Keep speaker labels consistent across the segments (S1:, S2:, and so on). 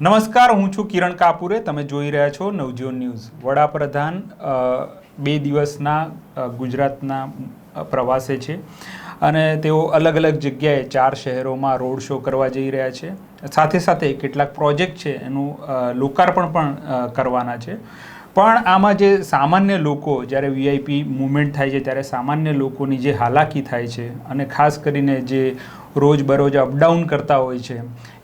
S1: નમસ્કાર, હું છું કિરણ કાપુરે. તમે જોઈ રહ્યા છો નવજીવન ન્યૂઝ. વડાપ્રધાન બે દિવસના ગુજરાતના પ્રવાસે છે અને તેઓ અલગ અલગ જગ્યાએ ચાર શહેરોમાં રોડ શો કરવા જઈ રહ્યા છે. સાથે સાથે કેટલાક પ્રોજેક્ટ છે, એનું લોકાર્પણ પણ કરવાના છે. પણ આમાં જે સામાન્ય લોકો, જ્યારે વીઆઈપી મુવમેન્ટ થાય છે, ત્યારે સામાન્ય લોકોની જે હાલાકી થાય છે અને ખાસ કરીને જે રોજબરોજ અપડાઉન કરતા હોય છે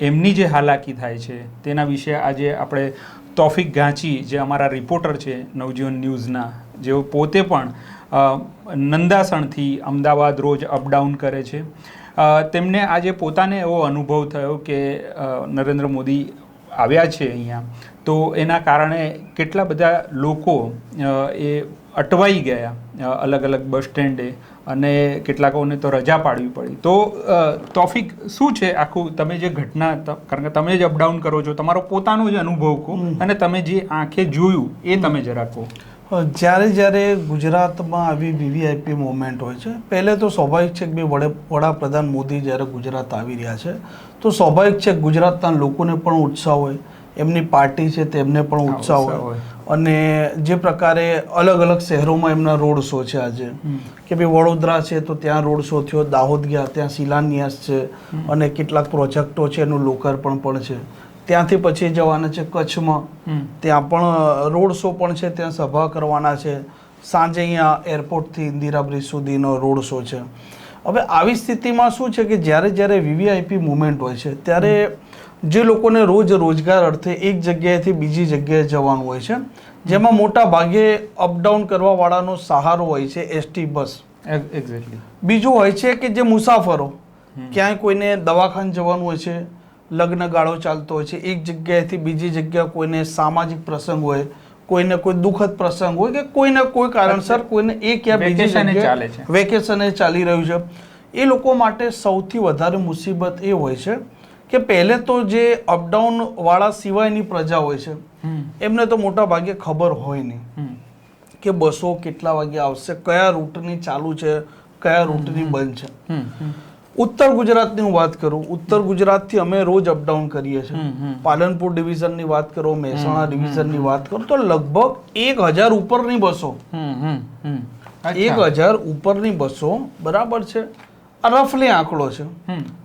S1: એમની જે હાલાકી થાય છે, તેના વિશે આજે આપણે તોફિક ગાંચી, જે અમારા રિપોર્ટર છે, નવજીવન ન્યૂઝના, જેઓ પોતે પણ નંદાસણથી અમદાવાદ રોજ અપડાઉન કરે છે. તેમને આજે પોતાને એવો અનુભવ થયો કે નરેન્દ્ર મોદી આવ્યા છે અહીંયા. તો એના કારણે કેટલા બધા લોકો એ અટવાઈ ગયા અલગ અલગ બસ સ્ટેન્ડે અને કેટલાકોને તો રજા પાડવી પડી. તો તોફિક શું છે આખું? તમે જે ઘટના કારણ કે તમે જ અપડાઉન કરો છો તમારો પોતાનો જ અનુભવ કહો અને તમે જે આંખે જોયું એ તમે જરા કહો.
S2: જ્યારે જ્યારે ગુજરાતમાં આવી વીવીઆઈપી મુવમેન્ટ હોય છે પહેલે તો સ્વાભાવિક છે કે બે વડે વડાપ્રધાન મોદી જ્યારે ગુજરાત આવી રહ્યા છે તો સ્વાભાવિક છે ગુજરાતના લોકોને પણ ઉત્સાહ હોય એમની પાર્ટી છે તેમને પણ ઉત્સાહ હોય. અને જે પ્રકારે અલગ અલગ શહેરોમાં એમના રોડ શો છે આજે. કે ભાઈ વડોદરા છે તો ત્યાં રોડ શો થયો દાહોદ ગયા ત્યાં શિલાન્યાસ છે અને કેટલાક પ્રોજેક્ટો છે એનું લોકાર્પણ પણ છે. ત્યાંથી પછી જવાના છે કચ્છમાં. ત્યાં પણ રોડ શો પણ છે ત્યાં સભા કરવાના છે. સાંજે અહીંયા એરપોર્ટથી ઇન્દિરા બ્રિજ સુધીનો રોડ શો છે. હવે આવી સ્થિતિમાં શું છે કે જ્યારે જ્યારે વીવીઆઈપી મુવમેન્ટ હોય છે ત્યારે જે લોકોને રોજ રોજગાર અર્થે એક જગ્યાએથી બીજી જગ્યાએ જવાનું હોય છે. જેમાં મોટા ભાગે અપડાઉન કરવાવાળાનો સહારો હોય છે એસટી બસ.
S1: એક્ઝેક્ટલી
S2: બીજું હોય છે કે જે મુસાફરો ક્યાંય કોઈને દવાખાન જવાનું હોય છે લગ્ન ગાળો ચાલતો હોય છે એક જગ્યાએથી બીજી જગ્યા કોઈને સામાજિક પ્રસંગ હોય કોઈને કોઈ દુઃખદ પ્રસંગ હોય કે કોઈને કોઈ કારણસર કોઈને એક યા બીજી જગ્યાએ
S1: ચાલે છે.
S2: વેકેશને ચાલી રહ્યું છે. એ લોકો માટે સૌથી વધારે મુસીબત એ હોય છે કે પહેલે તો જે અપડાઉન વાળા સિવાયની પ્રજા હોય છે એમને તો મોટા ભાગે ખબર હોય નહીં. કે બસો કેટલા વાગે આવશે કયા રૂટની ચાલુ છે કયા રૂટની બંધ છે. ઉત્તર ગુજરાતની હું વાત કરું ઉત્તર ગુજરાતથી અમે રોજ અપડાઉન કરીએ છીએ. પાલનપુર ડિવિઝનની વાત કરો મહેસાણા ડિવિઝનની વાત કરો તો લગભગ એક હજાર ઉપરની બસો. એક હજાર ઉપરની બસો બરાબર છે. આ રફલી આંકડો છે.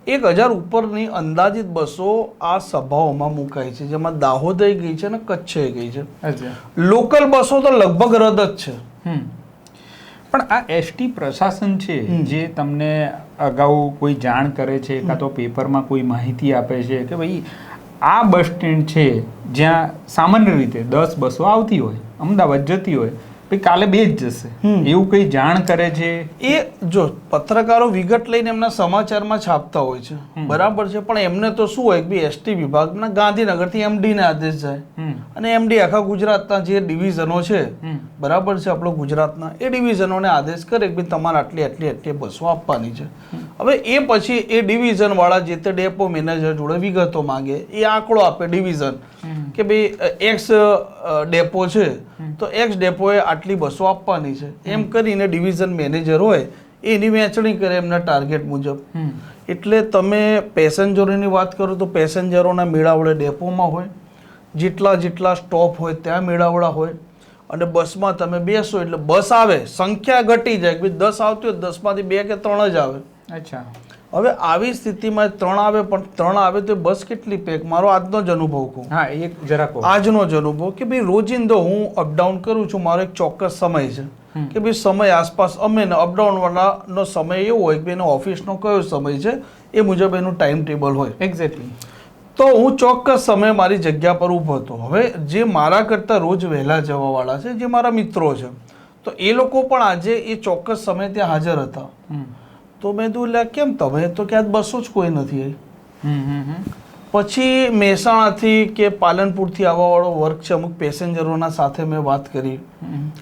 S2: એક હજાર ઉપરની અંદાજિત બસો આ સભાઓમાં મુકાય છે જેમાં દાહોદ ગઈ છે અને કચ્છ ગઈ છે. લોકલ બસો તો લગભગ રદ જ છે.
S1: પણ આ એસટી પ્રશાસન છે જે તમને અગાઉ કોઈ જાણ કરે છે કાં તો પેપરમાં કોઈ માહિતી આપે છે કે ભાઈ આ બસ સ્ટેન્ડ છે જ્યાં સામાન્ય રીતે દસ બસો આવતી હોય અમદાવાદ જતી હોય કાલે બે જ જશે એવું કંઈ જાણ કરે છે?
S2: એ જો પત્રકારો વિગત લઈને એમના સમાચારમાં છાપતા હોય છે. બરાબર છે પણ એમને તો શું હોય કે એસટી વિભાગના ગાંધીનગરથી એમડી ને આદેશ જાય. અને એમડી આખા ગુજરાતના જે ડિવિઝનો છે બરાબર છે આપણો ગુજરાતના એ ડિવિઝનોને આદેશ કરે કે તમારે આટલી આટલી આટલી બસો આપવાની છે. હવે એ પછી એ ડિવિઝનવાળા જે તે ડેપો મેનેજર જોડે વિગતો માંગે એ આંકડો આપે ડિવિઝન કે ભાઈ એક્સ ડેપો છે તો એક્સ ડેપોએ આટલી બસો આપવાની છે. એમ કરીને ડિવિઝન મેનેજર હોય એની વહેંચણી કરે એમના ટાર્ગેટ મુજબ. એટલે તમે પેસેન્જરોની વાત કરો તો પેસેન્જરોના મેળાવડે ડેપોમાં હોય જેટલા જેટલા સ્ટોપ હોય ત્યાં મેળાવડા હોય અને બસમાં તમે બેસો એટલે બસ આવે સંખ્યા ઘટી જાય કે દસ આવતી હોય દસમાંથી બે કે ત્રણ જ આવે.
S1: અચ્છા.
S2: હવે આવી સ્થિતિમાં ત્રણ આવે પણ ત્રણ આવે તો બસ કેટલી પેક મારો આજનો જ અનુભવ કહું.
S1: હા એક જરા કહો.
S2: આજનો જ અનુભવ કે ભાઈ રોજિંદો હું અપડાઉન કરું છું મારો એક ચોક્કસ સમય છે. કે ભાઈ સમય આસપાસ અમે અપડાઉન વાળાનો સમય એવો હોય કે ભાઈ એનો ઓફિસનો કયો સમય છે એ મુજબ એનું ટાઈમ ટેબલ હોય.
S1: એક્ઝેક્ટલી
S2: તો હું ચોક્કસ સમયે મારી જગ્યા પર ઊભો હતો. હવે જે મારા કરતાં રોજ વહેલા જવાવાળા છે જે મારા મિત્રો છે તો એ લોકો પણ આજે એ ચોક્કસ સમય ત્યાં હાજર હતા. તો મેં કીધું એટલે કેમ તમે? તો ક્યાં બસો જ કોઈ નથી પછી મહેસાણાથી કે પાલનપુરથી આવવાવાળો વર્ગ છે અમુક પેસેન્જરોના સાથે મેં વાત કરી.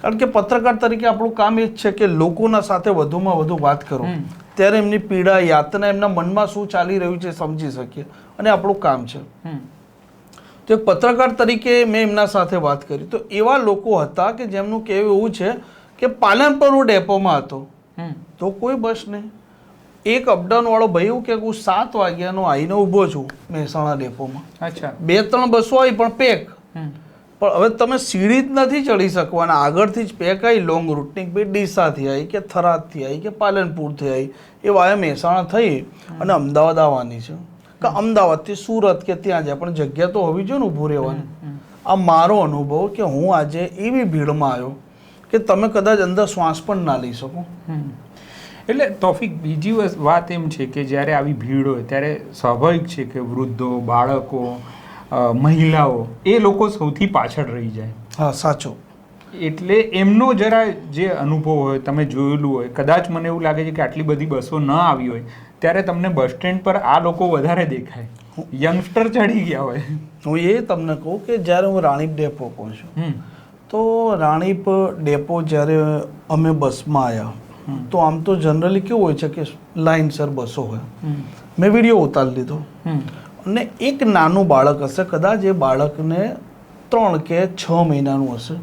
S2: કારણ કે પત્રકાર તરીકે આપણું કામ એ જ છે કે લોકોના સાથે વધુમાં વધુ વાત કરો. ત્યારે એમની પીડા યાતના એમના મનમાં શું ચાલી રહ્યું છે સમજી શકીએ. અને આપણું કામ છે. તો એક પત્રકાર તરીકે મેં એમના સાથે વાત કરી. તો એવા લોકો હતા કે જેમનું કહેવું એવું છે કે પાલનપુર હું ડેપોમાં હતો. તો કોઈ બસ નહીં. એક અપડાઉન વાળો ભાઈ એવું કે હું સાત વાગ્યાનો આવીને ઊભો છું મહેસાણા ડેપોમાં.
S1: અચ્છા.
S2: બે ત્રણ બસો આવી પણ પેક. પણ હવે તમે સીડી જ નથી ચડી શકવાના આગળથી જ પેક આવી લોંગ રૂટની ભાઈ ડીસાથી આવી કે થરાદથી આવી કે પાલનપુરથી આવી એ વાય મહેસાણા થઈ અને અમદાવાદ આવવાની છે. કે અમદાવાદથી સુરત કે ત્યાં જાય પણ જગ્યા તો હોવી જોઈએ ને ઊભું રહેવાની. આ મારો અનુભવ કે હું આજે એવી ભીડમાં આવ્યો કે તમે કદાચ અંદર શ્વાસ પણ ના લઈ શકો.
S1: એટલે તોફિક બીજી વાત એમ છે કે જ્યારે આવી ભીડ હોય ત્યારે સ્વાભાવિક છે કે વૃદ્ધો બાળકો મહિલાઓ એ લોકો સૌથી પાછળ રહી જાય.
S2: હા સાચો.
S1: એટલે એમનો જરા જે અનુભવ હોય તમે જોયેલું હોય કદાચ મને એવું લાગે છે કે આટલી બધી બસો ન આવી હોય ત્યારે તમને બસ સ્ટેન્ડ પર આ લોકો વધારે દેખાય. યંગસ્ટર ચડી ગયા હોય.
S2: હું એ તમને કહું કે જ્યારે હું રાણીપ ડેપો પહોંચ્યો તો રાણીપ ડેપો જ્યારે અમે બસમાં આવ્યા. તો આમ તો જનરલી કેવું હોય છે કે લાઇનસર બસો હોય. મેં વીડિયો ઉતારી લીધો. અને એક નાનું બાળક હશે કદાચ એ બાળકને ત્રણ કે છ મહિનાનું હશે.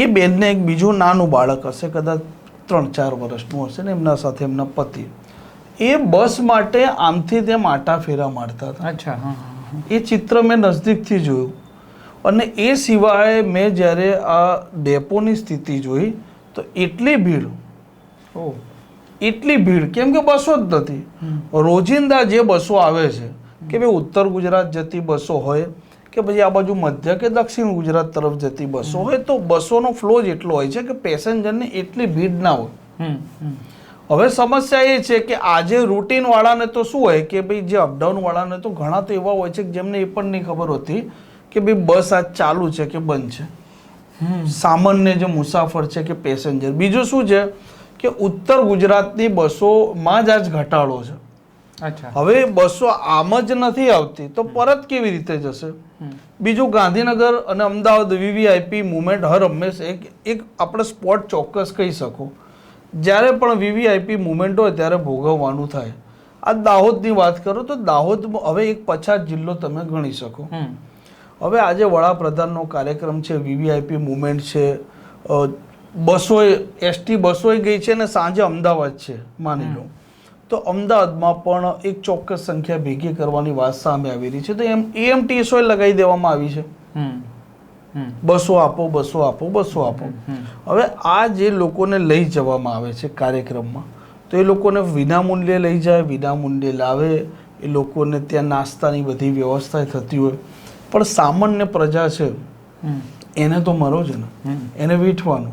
S2: એ બેનને એક બીજું નાનું બાળક હશે કદાચ ત્રણ ચાર વર્ષનું હશે ને એમના સાથે એમના પતિ. એ બસ માટે આમથી તેમ આટા ફેરા મારતા હતા.
S1: અચ્છા.
S2: એ ચિત્ર મેં નજદીકથી જોયું. અને એ સિવાય મેં જ્યારે આ ડેપોની સ્થિતિ જોઈ તો એટલી ભીડ એટલી ભીડ. કેમ કે બસો જ નથી. રોજિંદા જે બસો આવે છે કે ભાઈ ઉત્તર ગુજરાત જતી બસો હોય કે પછી આ બાજુ મધ્ય કે દક્ષિણ ગુજરાત તરફ જતી બસો હોય તો બસોનો ફ્લો જ એટલો હોય છે કે પેસેન્જરને એટલી ભીડ ના હોય. હવે સમસ્યા એ છે કે આજે રૂટીન વાળાને તો શું હોય કે ભાઈ જે અપડાઉન વાળાને તો ઘણા તો એવા હોય છે કે જેમને એ પણ નહીં ખબર હોતી કે ભાઈ બસ આજ ચાલુ છે કે બંધ છે. સામાન્ય જે મુસાફર છે કે પેસેન્જર બીજું શું છે? કે ઉત્તર ગુજરાતની બસોમાં જ આજ ઘટાડો છે. હવે બસો આમ જ નથી આવતી તો પરત કેવી રીતે જશે? બીજું ગાંધીનગર અને અમદાવાદ વીવીઆઈપી મુવમેન્ટ હર હંમેશ એક એક આપણે સ્પોટ ચોક્કસ કહી શકો. જ્યારે પણ વીવીઆઈપી મુવમેન્ટ હોય ત્યારે ભોગવવાનું થાય. આ દાહોદની વાત કરો તો દાહોદ હવે એક પછાત જિલ્લો તમે ગણી શકો. હવે આજે વડાપ્રધાનનો કાર્યક્રમ છે વીવીઆઈપી મુવમેન્ટ છે અ, બસોએ એસટી બસો ગઈ છે અને સાંજે અમદાવાદ છે માની લો. તો અમદાવાદમાં પણ એક ચોક્કસ સંખ્યા ભેગી કરવાની વાત સામે આવી રહી છે. તો એમ એએમટીએસઓએ લગાવી દેવામાં આવી છે. બસો આપો બસો આપો બસો આપો. હવે આ જે લોકોને લઈ જવામાં આવે છે કાર્યક્રમમાં તો એ લોકોને વિનામૂલ્યે લઈ જાય વિનામૂલ્યે લાવે એ લોકોને ત્યાં નાસ્તાની બધી વ્યવસ્થા થતી હોય. પણ સામાન્ય પ્રજા છે એને તો મરો છે ને. એને વીઠવાનું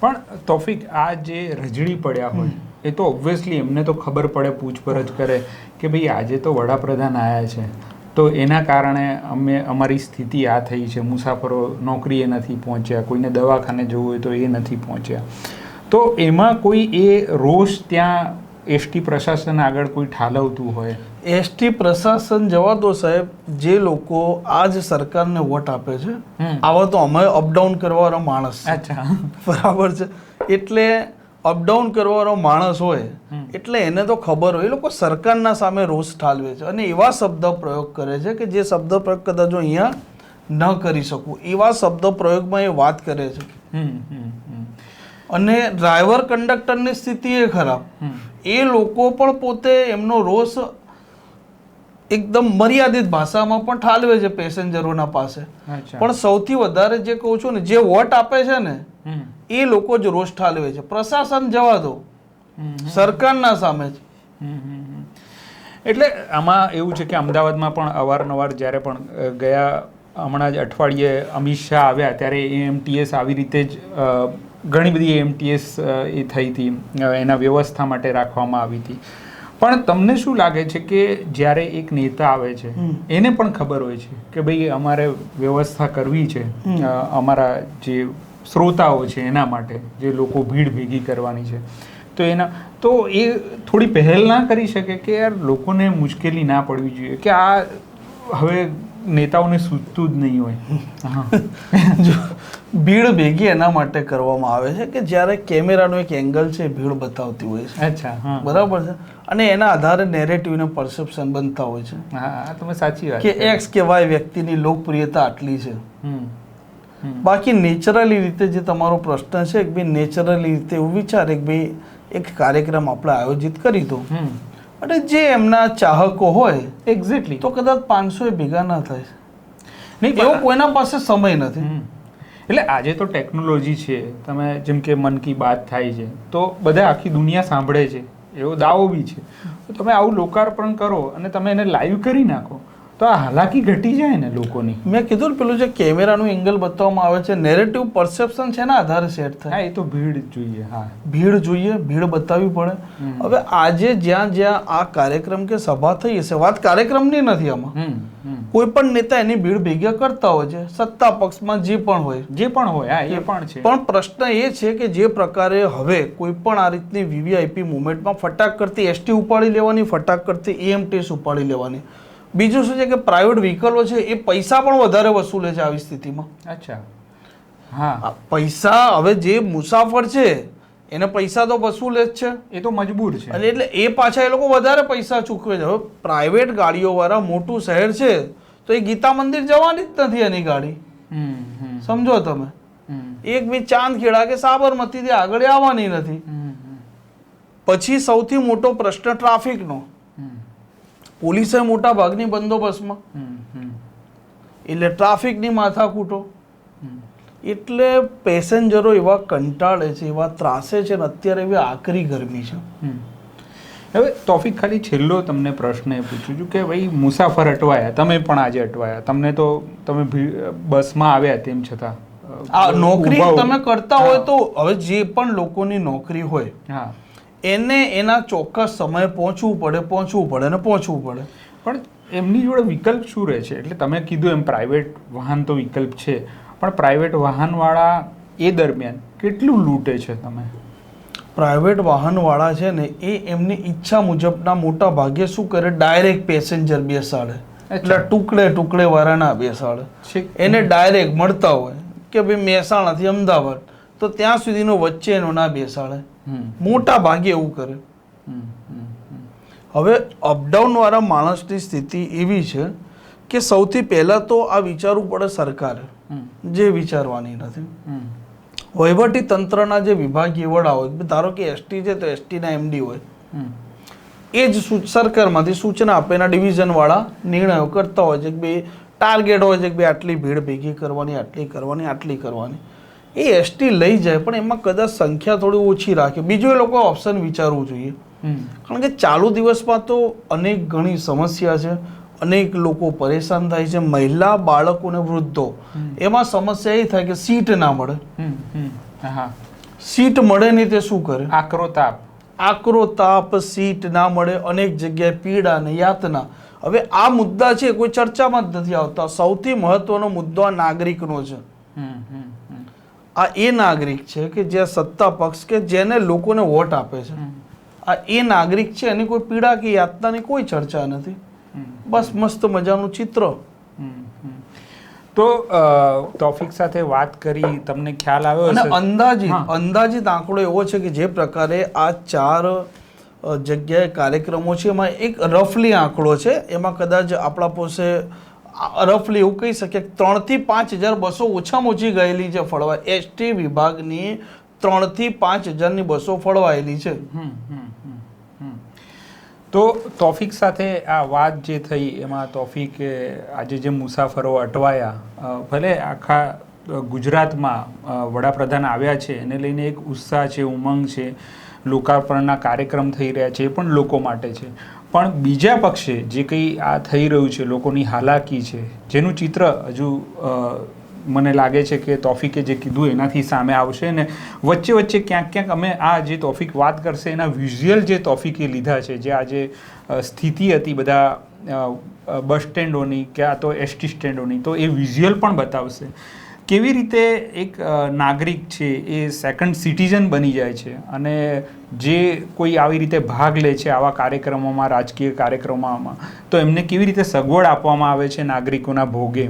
S1: પણ તોફિક આ જે રજડી પડ્યા હોય એ તો ઓબ્વિયસલી એમને તો ખબર પડે પૂછપરછ કરે કે ભાઈ આજે તો વડાપ્રધાન આવ્યા છે. તો એના કારણે અમે અમારી સ્થિતિ આ થઈ છે. મુસાફરો નોકરીએ નથી પહોંચ્યા કોઈને દવાખાને જવું હોય તો એ નથી પહોંચ્યા. તો એમાં કોઈ એ રોષ ત્યાં એસટી પ્રશાસન આગળ કોઈ ઠાલવતું હોય?
S2: એસટી પ્રશાસન જવા દો સાહેબ જે લોકો આજ સરકારને વોટ આપે છે આવા તો અમે અપડાઉન કરવાવાળો માણસ. બરાબર છે. એટલે અપડાઉન કરવાવાળો માણસ હોય એટલે એને તો ખબર હોય. એ લોકો સરકારના સામે રોષ ઠાલવે છે. અને એવા શબ્દ પ્રયોગ કરે છે કે જે શબ્દ પ્રયોગ કદાચ હું અહીંયા ન કરી શકું. એવા શબ્દ પ્રયોગમાં એ વાત કરે છે. અને ડ્રાઈવર કંડક્ટરની સ્થિતિ એ ખરાબ. એ લોકો પણ પોતે એમનો રોષ એકદમ મર્યાદિત ભાષામાં પણ ઠાલવે છે પેસેન્જરોના પાસે. પણ સૌથી વધારે જે કહું છું ને જે વોટ આપે છે ને એ લોકો જ રોષ ઠાલવે છે. પ્રશાસન જવા દો. સરકારના સામે જ.
S1: એટલે આમાં એવું છે કે અમદાવાદમાં પણ અવારનવાર જ્યારે પણ ગયા હમણાં જ અઠવાડિયે અમિત શાહ આવ્યા ત્યારે એએમટીએસ આવી રીતે જ ઘણી બધી એએમટીએસ એ થઈ હતી. એના વ્યવસ્થા માટે રાખવામાં આવી હતી. પણ તમને શું લાગે છે કે જ્યારે એક નેતા આવે છે એને પણ ખબર હોય છે કે ભાઈ અમારે વ્યવસ્થા કરવી છે? અમારા જે શ્રોતાઓ છે એના માટે જે લોકો ભીડ ભેગી કરવાની છે. તો એના તો એ થોડી પહેલ ના કરી શકે કે યાર લોકોને મુશ્કેલી ના પડવી જોઈએ? કે આ હવે નેતાઓને સૂચતું જ નહીં હોય.
S2: ભીડ ભેગી એના માટે કરવામાં આવે છે કે જ્યારે કેમેરાનો એક એંગલ છે ભીડ બતાવતી હોય છે.
S1: અચ્છા
S2: બરાબર છે? અને એના આધારે નેરેટિવ ને પરસેપ્શન બનતા હોય છે.
S1: હા તમે સાચી વાત
S2: કે એક્સ કે વાય વ્યક્તિની લોકપ્રિયતા આટલી છે. બાકી નેચરલી રીતે જે તમારો પ્રશ્ન છે કે ભાઈ નેચરલી રીતે એવું વિચારે કે ભાઈ એક કાર્યક્રમ આપણે આયોજિત કરી દો. અને જે એમના ચાહકો હોય
S1: એક્ઝેક્ટલી
S2: તો કદાચ પાંચસો એ ભેગા ના થાય.
S1: નહીં
S2: એવો કોઈના પાસે સમય નથી.
S1: એટલે આજે તો ટેકનોલોજી છે, તમે જેમ કે મન કી બાત થાય છે, તો બધા આખી દુનિયા સાંભળે છે, એવો દાવો બી છે. તો તમે આવું લોકાર્પણ કરો અને તમે એને લાઈવ કરી નાખો. તો આ હાલાકી ઘટી જાય ને લોકોની.
S2: મેં કીધું પેલું જે કેમેરાનું એંગલ બતાવવામાં આવે છે નેરેટિવ પરસેપ્શન છે ને આધારે સેટ થાય.
S1: હા એ તો ભીડ જોઈએ હા.
S2: ભીડ જોઈએ ભીડ બતાવવી પડે. હવે આજે જ્યાં જ્યાં આ કાર્યક્રમ કે સભા થઈ હશે વાત કાર્યક્રમની નથી આમાં. કોઈ પણ નેતા એની ભીડ ભેગા કરતા હોય છે સત્તા પક્ષમાં જે પણ હોય.
S1: જે પણ હોય હા એ પણ છે.
S2: પણ પ્રશ્ન એ છે કે જે પ્રકારે હવે કોઈ પણ આ રીતની વીવીઆઈપી મુવમેન્ટમાં ફટાક કરતી એસટી ઉપાડી લેવાની ફટાક કરતી એએમટીએસ ઉપાડી લેવાની. બીજું શું છે કે પ્રાઇવેટ વ્હીકલો છે એ પૈસા પણ વધારે વસૂલે છે આવી સ્થિતિમાં.
S1: અચ્છા. હા.
S2: પૈસા હવે જે મુસાફર છે એને પૈસા તો વસૂલે જ છે.
S1: એ તો મજબૂર છે.
S2: અને એટલે એ પાછા એ લોકો વધારે પૈસા ચૂકવે છે. હવે પ્રાઇવેટ ગાડીઓવાળા મોટું શહેર છે તો એ ગીતા મંદિર જવાની જ નથી એની ગાડી. સમજો તમે? એક બી ચાંદખેડા કે સાબરમતીથી આગળ આવવાની નથી. પછી સૌથી મોટો પ્રશ્ન ટ્રાફિકનો પોલીસે મોટા ભાગની બંદોબસ્તમાં એટલે ટ્રાફિકની માથાકૂટો. એટલે પેસેન્જરો એવા કંટાળે છે એવા ત્રાસે છે ને અત્યારે એવી આકરી ગરમી છે.
S1: હવે તોફિક ખાલી છેલ્લો તમને પ્રશ્ન એ પૂછું છું કે ભાઈ મુસાફર અટવાયા તમે પણ આજે અટવાયા. તમને તો તમે બસમાં આવ્યા તેમ છતાં.
S2: આ નોકરી તમે કરતા હોય તો હવે જે પણ લોકોની નોકરી હોય
S1: હા.
S2: એને એના ચોક્કસ સમયે પહોંચવું પડે પહોંચવું પડે ને પહોંચવું પડે.
S1: પણ એમની જોડે વિકલ્પ શું રહે છે? એટલે તમે કીધું એમ પ્રાઇવેટ વાહન તો વિકલ્પ છે પણ પ્રાઇવેટ વાહનવાળા એ દરમિયાન કેટલું લૂંટે છે તમે?
S2: પ્રાઇવેટ વાહનવાળા છે ને એ એમની ઈચ્છા મુજબના મોટા ભાગે શું કરે? ડાયરેક્ટ પેસેન્જર બેસાડે. એટલે ટુકડે ટુકડે વાળાના બેસાડે. એને ડાયરેક્ટ મળતા હોય કે ભાઈ મહેસાણાથી અમદાવાદ તો ત્યાં સુધીનો વચ્ચેનો ના બેસાડે. મોટા ભાગે એવું કરે. હવે અપડાઉનવાળા માણસની સ્થિતિ એવી છે કે સૌથી પહેલાં તો આ વિચારવું પડે સરકારે, જે વિચારવાની નથી વહીવટી તંત્રના જે વિભાગીય વડા હોય ધારો કે એસટી છે તો એસટીના એમડી હોય. એ જ સરકારમાંથી સૂચના આપે એના ડિવિઝનવાળા નિર્ણયો કરતા હોય છે કે ભાઈ ટાર્ગેટ હોય છે કે ભાઈ આટલી ભીડ ભેગી કરવાની, આટલી કરવાની આટલી કરવાની એ એસટી લઈ જાય પણ એમાં કદાચ સંખ્યા થોડી ઓછી રાખે. બીજું એ લોકો ઓપ્શન વિચારવું જોઈએ. કારણ કે ચાલુ દિવસમાં તો અનેક ઘણી સમસ્યા છે અનેક લોકો પરેશાન થાય છે મહિલા બાળકો અને વૃદ્ધો એમાં સમસ્યા એ થાય કે સીટ ના મળે. સીટ મળે નહીં તે શું કરે?
S1: આકરો તાપ
S2: આકરો તાપ સીટ ના મળે અનેક જગ્યાએ પીડા ને યાતના. હવે આ મુદ્દા છે કોઈ ચર્ચામાં જ નથી આવતા. સૌથી મહત્વનો મુદ્દો આ નાગરિકનો છે. આ એ નાગરિક છે કે જે સત્તા પક્ષ કે જેને લોકોને વોટ આપે છે. આ એ નાગરિક છે એની કોઈ પીડા કે યાતનાની કોઈ ચર્ચા નથી. બસ મસ્ત મજાનું ચિત્ર.
S1: તો ટોફિક સાથે વાત કરી તમને ખ્યાલ આવ્યો
S2: અને અંદાજિત અંદાજિત આંકડો એવો છે કે જે પ્રકારે આ ચાર જગ્યાએ કાર્યક્રમો છે એમાં એક રફલી આંકડો છે. એમાં કદાચ આપણા પાસે રફલી એવું કહી શકીએ કે ત્રણથી પાંચ હજાર બસો ઓછામાં ઓછી ગયેલી છે ફળવા એસટી વિભાગની ત્રણથી પાંચ હજારની બસો ફળવાયેલી છે.
S1: તો તોફિક સાથે આ વાત જે થઈ, એમાં તોફિકે આજે જે મુસાફરો અટવાયા ભલે આખા ગુજરાતમાં વડાપ્રધાન આવ્યા છે, એને લઈને એક ઉત્સાહ છે, ઉમંગ છે, લોકાર્પણના કાર્યક્રમ થઈ રહ્યા છે, એ પણ લોકો માટે છે. પણ બીજા પક્ષે જે કંઈ આ થઈ રહ્યું છે, લોકોની હાલાકી છે, જેનું ચિત્ર હજુ મને લાગે છે કે તોફિકે જે કીધું એનાથી સામે આવશે ને વચ્ચે વચ્ચે ક્યાંક ક્યાંક અમે આ જે તોફિક વાત કરશે, એના વિઝ્યુઅલ જે તોફિકે લીધા છે, જે આજે સ્થિતિ હતી બધા બસ સ્ટેન્ડોની કે આ તો એસટી સ્ટેન્ડોની તો એ વિઝ્યુઅલ પણ બતાવશે. કેવી રીતે એક નાગરિક છે એ સેકન્ડ સિટીઝન બની જાય છે અને જે કોઈ આવી રીતે ભાગ લે છે આવા કાર્યક્રમોમાં, રાજકીય કાર્યક્રમોમાં, તો એમને કેવી રીતે સગવડ આપવામાં આવે છે નાગરિકોના ભોગે?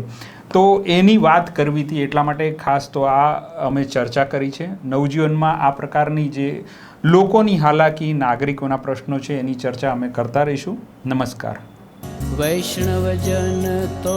S1: તો એની વાત કરવી હતી એટલા માટે ખાસ તો આ અમે ચર્ચા કરી છે. નવજીવનમાં આ પ્રકારની જે લોકોની હાલાકી, નાગરિકોના પ્રશ્નો છે એની ચર્ચા અમે કરતા રહીશું. નમસ્કાર.
S3: વૈષ્ણવજન તો